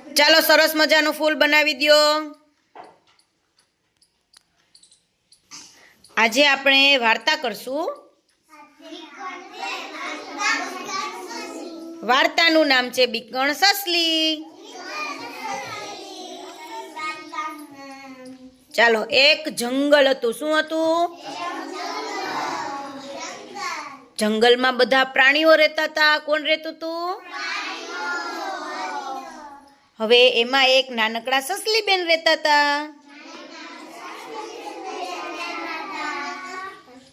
ચાલો સરસ મજાનું ફૂલ બનાવી દ્યો. આજે આપણે વાર્તા કરશું. વાર્તાનું નામ છે બીકણ સસલી. ચાલો, એક જંગલ હતું. શું હતું? જંગલમાં બધા પ્રાણીઓ રહેતા હતા. કોણ રહેતું હતું? હવે એમાં એક નાનકડા સસલી બેન રહેતા હતા.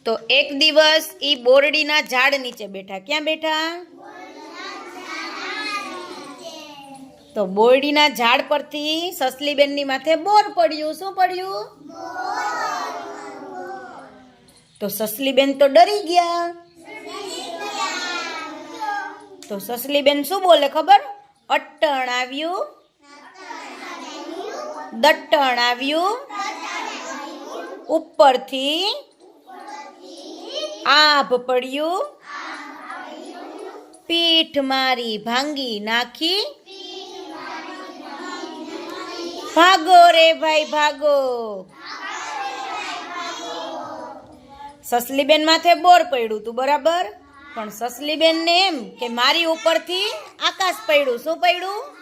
તો એક દિવસ ઈ બોરડીના ઝાડ નીચે બેઠા. ક્યાં બેઠા? તો બોરડીના ઝાડ પરથી સસલીબેનની માથે બોર પડ્યું. શું પડ્યું? તો સસલીબેન તો ડરી ગયા. તો સસલીબેન શું બોલે ખબર? અટણ આવ્યું. દટ્ટણ આવ્યું? ઉપરથી આભ પડ્યું? પીઠ મારી ભાંગી નાખી? ભાગો રે ભાઈ, ભાગો. સસલીબેન માથે બોર પડ્યું તું, બરાબર? પણ સસલીબેન ને એમ કે મારી ઉપરથી આકાશ પડ્યું. શું પડ્યું?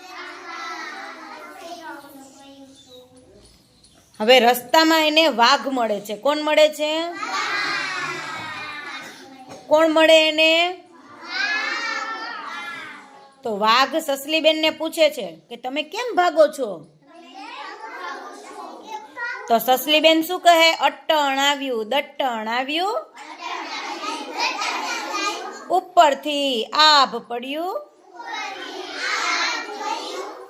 હવે રસ્તામાં એને વાઘ મળે છે. કોણ મળે છે? કોણ મળે એને? તો વાઘ સસલીબેનને પૂછે છે કે તમે કેમ ભાગો છો? તો સસલીબેન શું કહે? અટ્ટણ આવ્યું, દટ્ટણ આવ્યું. ઉપરથી આભ પડ્યું.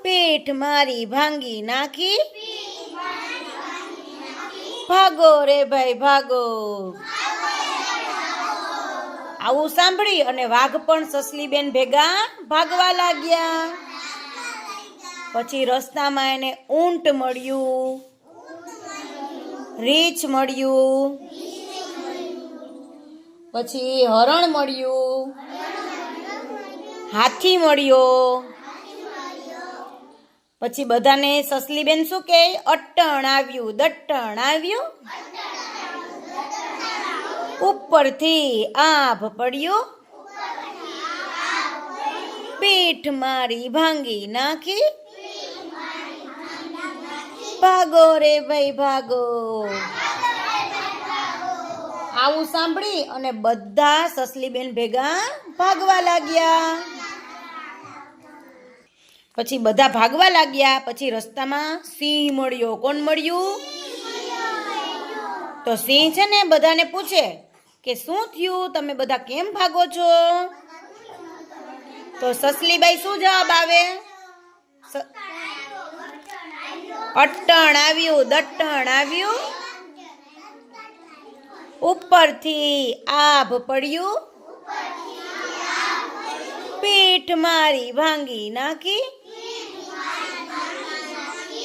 પીઠ મારી ભાંગી નાખી. ભાગો રે ભાઈ ભાગો. આવું સાંભળી અને વાઘ પણ સસલીબેન ભેગા ભાગવા લાગ્યા. પછી રસ્તામાં એને ઊંટ મળ્યું. રીંછ મળ્યું. પછી હરણ મળ્યું. હાથી મળ્યો. પછી બધાને સસલીબેન શું કે અટ્ટણ આવ્યું, દટ્ટણ આવ્યું? ઉપરથી આભ પડ્યું. પીઠ મારી ભાંગી નાખી. ભાગો રે ભાઈ, ભાગો. આવું સાંભળી અને બધા સસલીબેન ભેગા ભાગવા લાગ્યા. પછી બધા ભાગવા લાગ્યા, પછી રસ્તામાં સિંહ મળ્યો. કોણ મળ્યું? તો સિંહ છે ને બધાને પૂછે કે શું થયું? તમે બધા કેમ ભાગો છો? તો સસલીબાઈ શું જવાબ આવે? અટણ આવ્યું દટ્ટણ આવ્યું. ઉપરથી આભ પડ્યું. પીઠ મારી ભાંગી નાખી.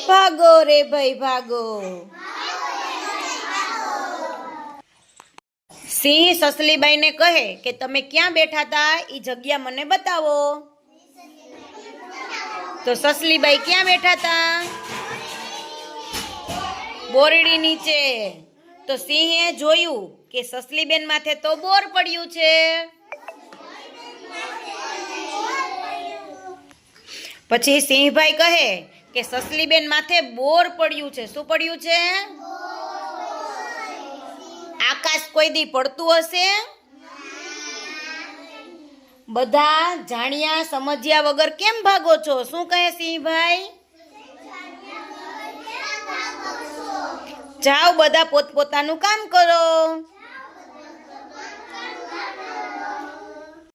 ભાગો રે ભાઈ, ભાગો. સિંહ સસલીબાઈને કહે કે, તમે ક્યાં બેઠા હતા એ જગ્યા મને બતાવો. તો સસલીબાઈ ક્યાં બેઠા હતા બોરડી નીચે. તો સિંહે જોયું કે સસલીબેન માથે તો બોર પડ્યું છે. પછી સિંહભાઈ કહે કે સસલીબેન માથે બોર પડ્યું છે. શું પડ્યું છે? આકાશ કોઈ દી પડતું હશે? બધા જાણ્યા સમજ્યા વગર કેમ ભાગો છો? શું કહે સિંહભાઈ? જાઓ બધા પોતપોતાનું કામ કરો.